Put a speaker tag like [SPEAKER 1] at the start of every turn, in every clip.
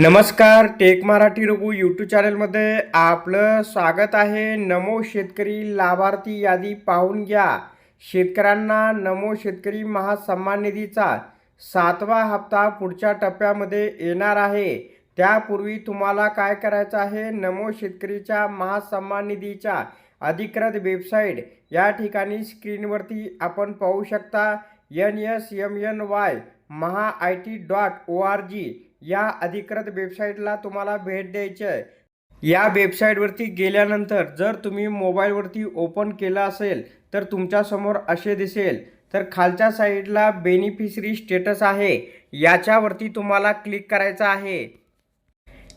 [SPEAKER 1] नमस्कार take Marathi Raghu YouTube चॅनलमध्ये आपलं स्वागत आहे. नमो शेतकरी लाभार्थी यादी पाहून घ्या. शेतकऱ्यांना नमो शेतकरी महासन्मान निधीचा सातवा हप्ता पुढच्या टप्प्यामध्ये येणार आहे. त्यापूर्वी तुम्हाला काय करायचं आहे? नमो शेतकरीच्या महासन्मान निधीच्या अधिकृत वेबसाईट या ठिकाणी स्क्रीनवरती आपण पाहू शकता. N S M N Y Maha I T dot O R G या अधिकृत वेबसाईटला तुम्हाला भेट द्यायची आहे. या वेबसाईटवरती गेल्यानंतर जर तुम्ही मोबाईलवरती ओपन केलं असेल तर तुमच्यासमोर असे दिसेल तर खालच्या साईडला बेनिफिशरी स्टेटस आहे. याच्यावरती तुम्हाला क्लिक करायचं आहे.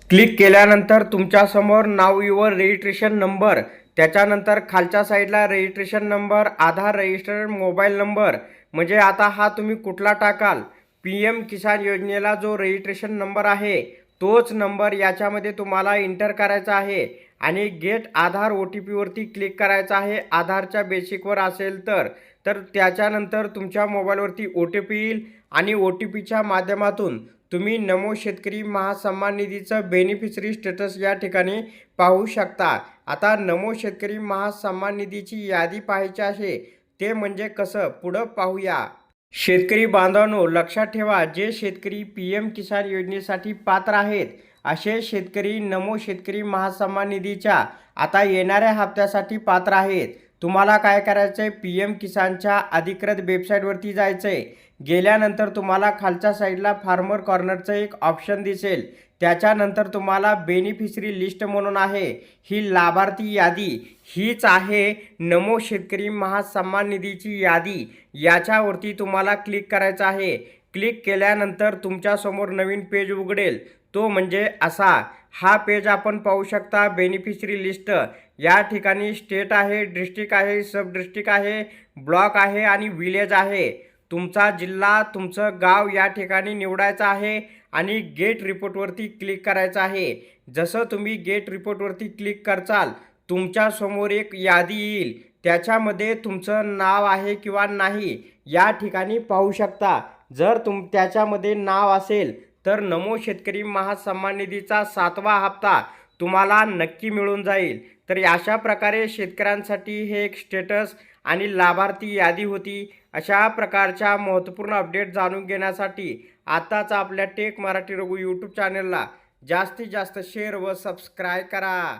[SPEAKER 1] क्लिक केल्यानंतर तुमच्यासमोर नाव युवर रजिस्ट्रेशन नंबर त्याच्यानंतर खालच्या साईडला registration number Aadhaar registered mobile number. म्हणजे आता हा तुम्ही कुठला टाकाल? पी एम किसान योजनेला जो रजिस्ट्रेशन नंबर आहे तोच नंबर याच्यामध्ये तुम्हाला इंटर करायचा आहे. आणि गेट आधार ओ टी पीवरती क्लिक करायचं आहे. आधारच्या बेसिकवर असेल तर तर त्याच्यानंतर तुमच्या मोबाईलवरती ओ टी पी येईल. आणि ओ टी पीच्या माध्यमातून तुम्ही नमो शेतकरी महासन्मान निधीचं बेनिफिशरी स्टेटस या ठिकाणी पाहू शकता. आता नमो शेतकरी महासन्मान निधीची यादी पाहायची आहे. ते म्हणजे कसं? पुढं पाहूया. शेतकरी बांधवांनो लक्षात ठेवा जे शेतकरी पी एम किसान योजनेसाठी पात्र आहेत असे शेतकरी नमो शेतकरी महासन्मान निधीच्या आता येणाऱ्या हप्त्यासाठी पात्र आहेत. तुम्हाला काय करायचं आहे पी एम किसानच्या अधिकृत वेबसाईटवरती जायचं आहे गेल्यानंतर तुम्हाला खालच्या साईडला फार्मर कॉर्नरचं एक ऑप्शन दिसेल. त्याच्यानंतर तुम्हाला बेनिफिशरी लिस्ट म्हणून आहे. ही लाभार्थी यादी. हीच आहे नमो शेतकरी महासन्मान निधीची यादी. याच्यावरती तुम्हाला क्लिक करायचं आहे. क्लिक केल्यानंतर तुमच्यासमोर नवीन पेज उघडेल. तो म्हणजे असा. हा पेज आपण पाहू शकता बेनिफिशरी लिस्ट या ठिकाणी स्टेट आहे डिस्ट्रिक्ट आहे सब डिस्ट्रिक्ट आहे ब्लॉक आहे आणि विलेज आहे. तुमचा जिल्हा तुमचं गाव या ठिकाणी निवडायचं आहे आणि गेट रिपोर्टवरती क्लिक करायचं आहे. जसं तुम्ही गेट रिपोर्टवरती क्लिक करचाल तुमच्यासमोर एक यादी येईल. त्याच्यामध्ये तुमचं नाव आहे किंवा नाही या ठिकाणी पाहू शकता. जर तुम त्याच्यामध्ये नाव असेल तर नमो शेतकरी महासन्मान निधीचा सातवा हप्ता तुम्हाला नक्की मिळून जाईल. तर अशा प्रकारे शेतकऱ्यांसाठी हे एक स्टेटस आणि लाभार्थी यादी होती. अशा प्रकारच्या महत्त्वपूर्ण अपडेट जाणून घेण्यासाठी आताच आपल्या टेक मराठी रघु यूट्यूब चॅनलला जास्तीत जास्त शेअर व सबस्क्राईब करा.